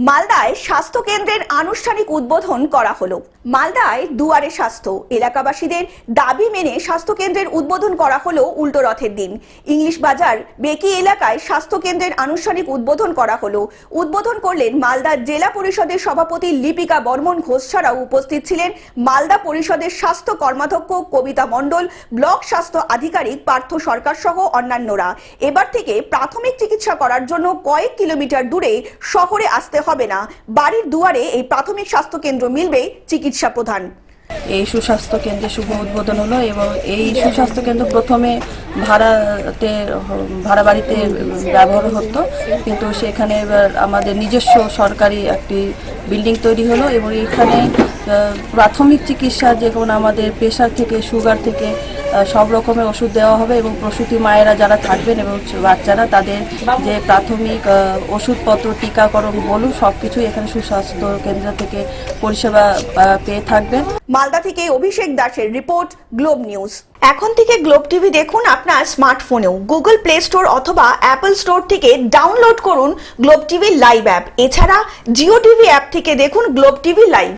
মালদায় স্বাস্থ্য কেন্দ্রের আনুষ্ঠানিক উদ্বোধন করা হলো। মালদায় দুয়ারে স্বাস্থ্য। এলাকাবাসীদের দাবি মেনে স্বাস্থ্য কেন্দ্রের উদ্বোধন করা হলো উল্টো রথের দিন। ইংলিশ বাজার, বেকি এলাকায় স্বাস্থ্য কেন্দ্রের আনুষ্ঠানিক উদ্বোধন করা হলো। উদ্বোধন করলেন মালদা জেলা পরিষদের সভাপতি লিপিকা বর্মন ঘোষ ছাড়াও উপস্থিত ছিলেন মালদা পরিষদের স্বাস্থ্য কর্মাধ্যক্ষ কবিতা মণ্ডল, ব্লক স্বাস্থ্য আধিকারিক পার্থ সরকার সহ অন্যান্যরা। এবার থেকে প্রাথমিক চিকিৎসা করার জন্য কয়েক কিলোমিটার দূরে শহরে আসতে হবে না, বাড়ির দুয়ারে এই প্রাথমিক স্বাস্থ্য কেন্দ্র মিলবে চিকিৎসা প্রধান। এই সুস্বাস্থ্য কেন্দ্রের শুভ উদ্বোধন হলো এবং এই সুস্বাস্থ্য কেন্দ্র প্রথমে ভাড়াতে, ভাড়া বাড়িতে ব্যবহার হতো। কিন্তু সেখানে এবার আমাদের নিজস্ব সরকারি একটি বিল্ডিং তৈরি হলো এবং এখানে প্রাথমিক চিকিৎসা যেমন আমাদের প্রেশার থেকে, সুগার থেকে সব রকমের ওষুধ দেওয়া হবে এবং প্রসূতি মায়েরা যারা থাকবেন এবং বাচ্চারা, তাদের যে প্রাথমিক ওষুধপত্র, টিকাকরণ বলুন সব কিছুই এখানে সুস্বাস্থ্য কেন্দ্র থেকে পরিষেবা পেয়ে থাকবেন। মালদা থেকে অভিষেক দাসের রিপোর্ট, গ্লোব নিউজ। এখন থেকে গ্লোব টিভি দেখুন আপনার স্মার্টফোনেও। গুগল প্লে স্টোর অথবা অ্যাপল স্টোর থেকে ডাউনলোড করুন গ্লোব টিভি লাইভ অ্যাপ। এছাড়া জিও টিভি অ্যাপ থেকে দেখুন গ্লোব টিভি লাইভ।